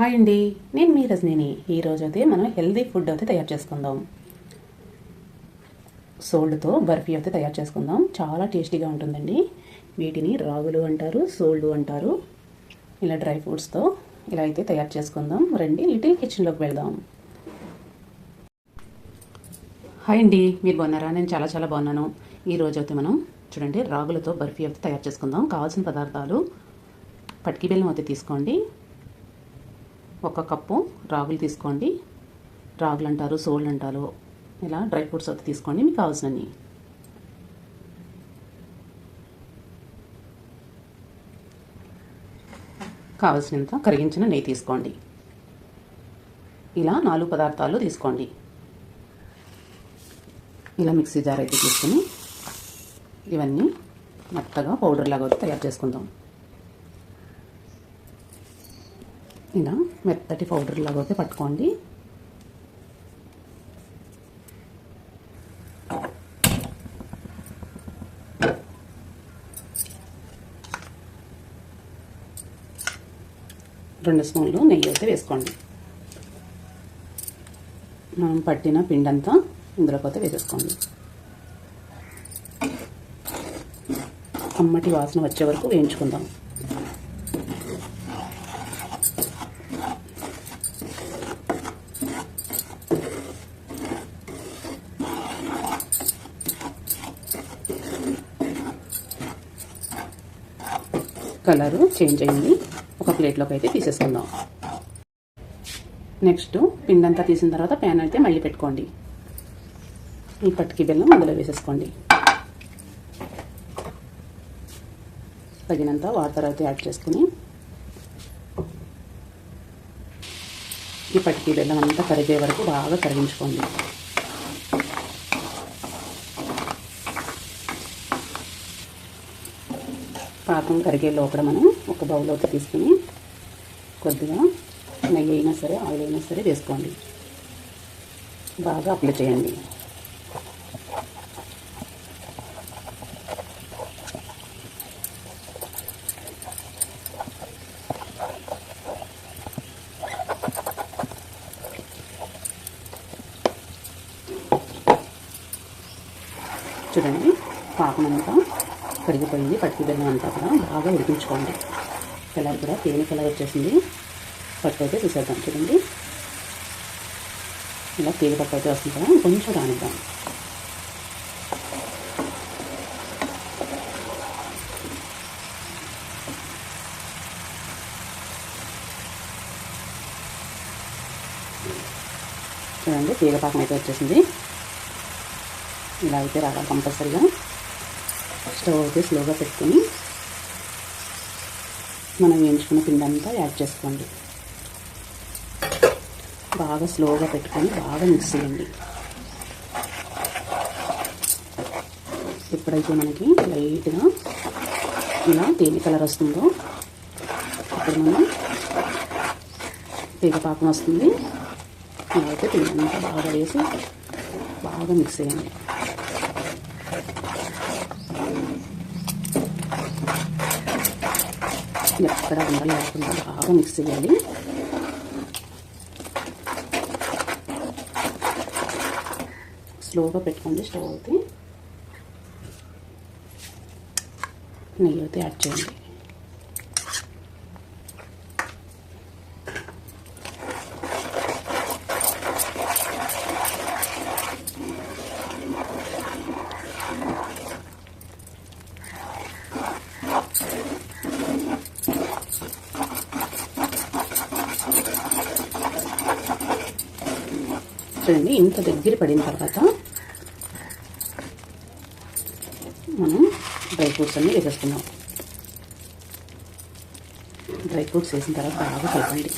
Hi అండి. నేను మీ రజనీని. ఈరోజు అయితే మనం హెల్దీ ఫుడ్ అయితే తయారు చేసుకుందాం. సోల్డ్తో బర్ఫీ అయితే తయారు చేసుకుందాం. చాలా టేస్టీగా ఉంటుందండి. వీటిని రాగులు అంటారు సోల్డ్ అంటారు. ఇలా డ్రై ఫ్రూట్స్తో ఇలా అయితే తయారు చేసుకుందాం. రండి లిటిల్ కిచెన్లోకి వెళ్దాం. హాయ్ అండి. మీరు బాగున్నారా? నేను చాలా చాలా బాగున్నాను. ఈ అయితే మనం చూడండి రాగులతో బర్ఫీ అయితే తయారు చేసుకుందాం. కావాల్సిన పదార్థాలు పటికి బెల్లం అయితే తీసుకోండి. ఒక కప్పు రాగులు తీసుకోండి. రాగులు అంటారు సోళ్ళు అంటారు ఇలా డ్రై ఫ్రూట్స్ అయితే తీసుకోండి మీకు కావాల్సినవి కావలసినంత కరిగించిన నెయ్యి తీసుకోండి. ఇలా నాలుగు పదార్థాలు తీసుకోండి. ఇలా మిక్సీ జార్ అయితే తీసుకుని ఇవన్నీ మెత్తగా పౌడర్ లాగా తయారు చేసుకుందాం. ఇలా మెత్తటి పౌడర్ లాగా అయితే పట్టుకోండి. రెండు స్పూన్లు నెయ్యి అయితే వేసుకోండి. మనం పట్టిన పిండంతా ఇందులోకి అయితే వేసేసుకోండి. అమ్మటి వాసన వచ్చే వరకు వేయించుకుందాం. కలరు చేంజ్ అయింది. ఒక ప్లేట్లోకి అయితే తీసేసుకుందాం. నెక్స్ట్ పిండంతా తీసిన తర్వాత ప్యాన్ అయితే మళ్ళీ పెట్టుకోండి. ఈ పట్టుకి బెల్లం అందులో వేసేసుకోండి. తగినంత వాటర్ అయితే యాడ్ చేసుకుని ఈ పట్టుకి బెల్లం అంతా కరిగే వరకు బాగా కరిగించుకోండి. పాకం కరిగే లోపల మనం ఒక బౌల్లోకి తీసుకుని కొద్దిగా నెయ్యి అయినా సరే ఆయిల్ అయినా సరే వేసుకోండి. బాగా అప్లై చేయండి. చూడండి పాకం అంతా కరిగిపోయింది. పట్టి బెల్లం అంతా కూడా బాగా ఉడికించుకోండి. కలర్ కూడా తేనె కలర్ వచ్చేసింది. పట్టు అయితే తీసేద్దాం చూడండి. ఇలా తేలి పట్టు అయితే వస్తుంది కదా కొంచెం రానిద్దాం. చూడండి తీగ పాకం అయితే వచ్చేసింది. ఇలా అయితే రావాలి కంపల్సరీగా. స్టవ్ అయితే స్లోగా పెట్టుకొని మనం వేయించుకున్న పిండి అంతా యాడ్ చేసుకోండి. బాగా స్లోగా పెట్టుకొని బాగా మిక్స్ చేయండి. ఎప్పుడైతే మనకి లైట్గా ఇలా తేలి కలర్ వస్తుందో అప్పుడు మనం తీగపాకం వస్తుంది. అయితే పిండి అంతా బాగా వేసి బాగా మిక్స్ చేయండి. ఎక్కడ ఉండాలి లేకుండా బాగా మిక్స్ చేయాలి. స్లోగా పెట్టుకోండి స్టవ్ అయితే. నెయ్యి అయితే యాడ్ చేయండి. చూడండి ఇంత దగ్గర పడిన తర్వాత మనం డ్రై ఫ్రూట్స్ అన్నీ వేసేసుకున్నాం డ్రై ఫ్రూట్స్ వేసిన తర్వాత బాగా కలపండి.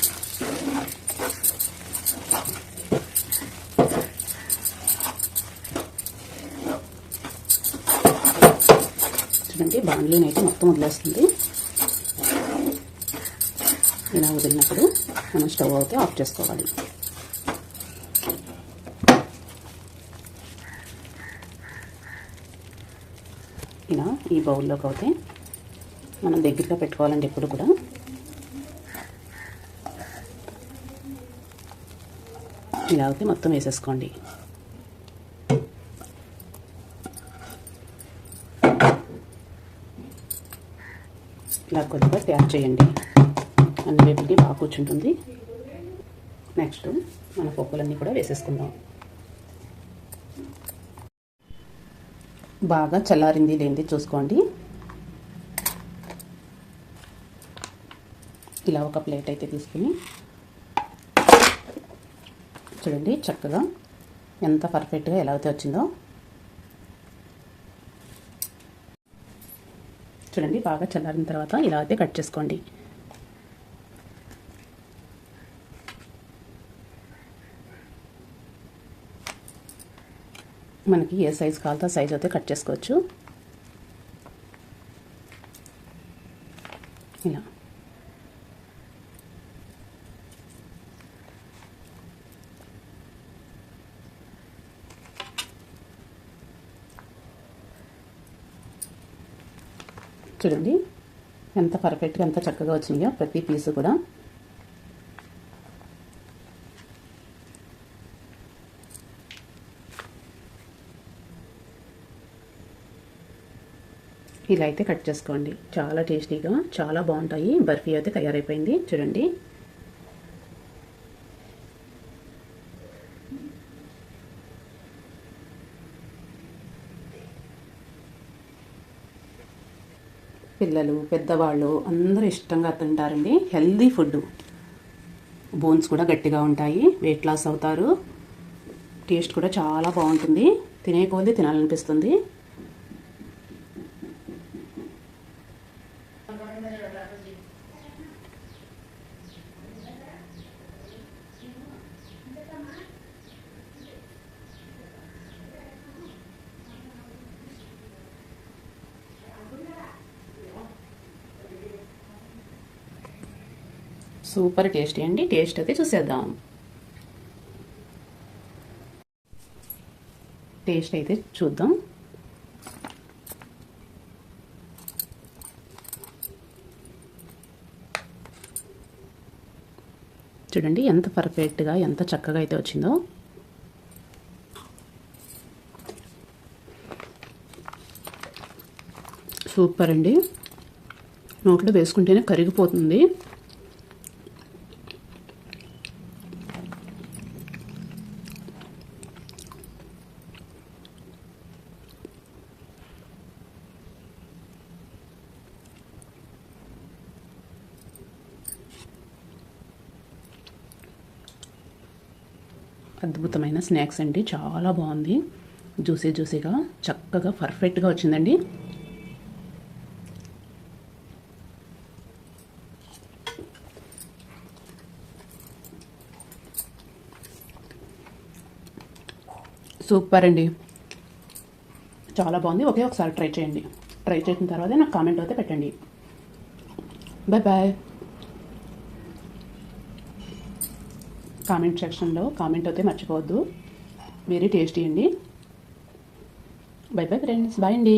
చూడండి బాండ్లీని అయితే మొత్తం వదిలేస్తుంది. ఇలా వదిలినప్పుడు మనం స్టవ్ అయితే ఆఫ్ చేసుకోవాలి. ఇలా ఈ బౌల్లోకి అయితే మనం దగ్గరగా పెట్టుకోవాలండి ఎప్పుడు కూడా. ఇలా అయితే మొత్తం వేసేసుకోండి. ఇలా కొద్దిగా ట్యాప్ చేయండి. అన్ని వైపుకి బాగా కూర్చుంటుంది. నెక్స్ట్ మన పప్పులన్నీ కూడా వేసేసుకుందాం. బాగా చల్లారింది లేనిది చూసుకోండి. ఇలా ఒక ప్లేట్ అయితే తీసుకుని చూడండి చక్కగా ఎంత పర్ఫెక్ట్గా ఎలా అయితే వచ్చిందో. చూడండి బాగా చల్లారిన తర్వాత ఇలా అయితే కట్ చేసుకోండి. మనకి ఏ సైజు కావాలో సైజ్ అయితే కట్ చేసుకోవచ్చు. ఇలా. చూడండి ఎంత పర్ఫెక్ట్గా ఎంత చక్కగా వచ్చినాయో ప్రతి పీసు కూడా. ఇలా అయితే కట్ చేసుకోండి. చాలా టేస్టీగా చాలా బాగుంటాయి. బర్ఫీ అయితే తయారైపోయింది. చూడండి. పిల్లలు పెద్దవాళ్ళు అందరూ ఇష్టంగా తింటారండి. హెల్దీ ఫుడ్ బోన్స్ కూడా గట్టిగా ఉంటాయి. వెయిట్ లాస్ అవుతారు. టేస్ట్ కూడా చాలా బాగుంటుంది. తినే కొద్దీ తినాలనిపిస్తుంది. సూపర్ టేస్టీ అండి. టేస్ట్ అయితే చూసేద్దాం. టేస్ట్ అయితే చూద్దాం. చూడండి ఎంత పర్ఫెక్ట్గా ఎంత చక్కగా అయితే వచ్చిందో. సూపర్ అండి. నోట్లో వేసుకుంటేనే కరిగిపోతుంది. అద్భుతమైన స్నాక్స్ అండి. చాలా బాగుంది. జ్యూసీ జ్యూసీగా చక్కగా పర్ఫెక్ట్గా వచ్చిందండి. సూపర్ అండి. చాలా బాగుంది. ఒకే ఒకసారి ట్రై చేయండి. ట్రై చేసిన తర్వాత నాకు కామెంట్ అయితే పెట్టండి. బాయ్ బాయ్ కామెంట్ సెక్షన్లో కామెంట్ అయితే మర్చిపోవద్దు. వెరీ టేస్టీ అండి. బై బై ఫ్రెండ్స్ బాయ్ అండి.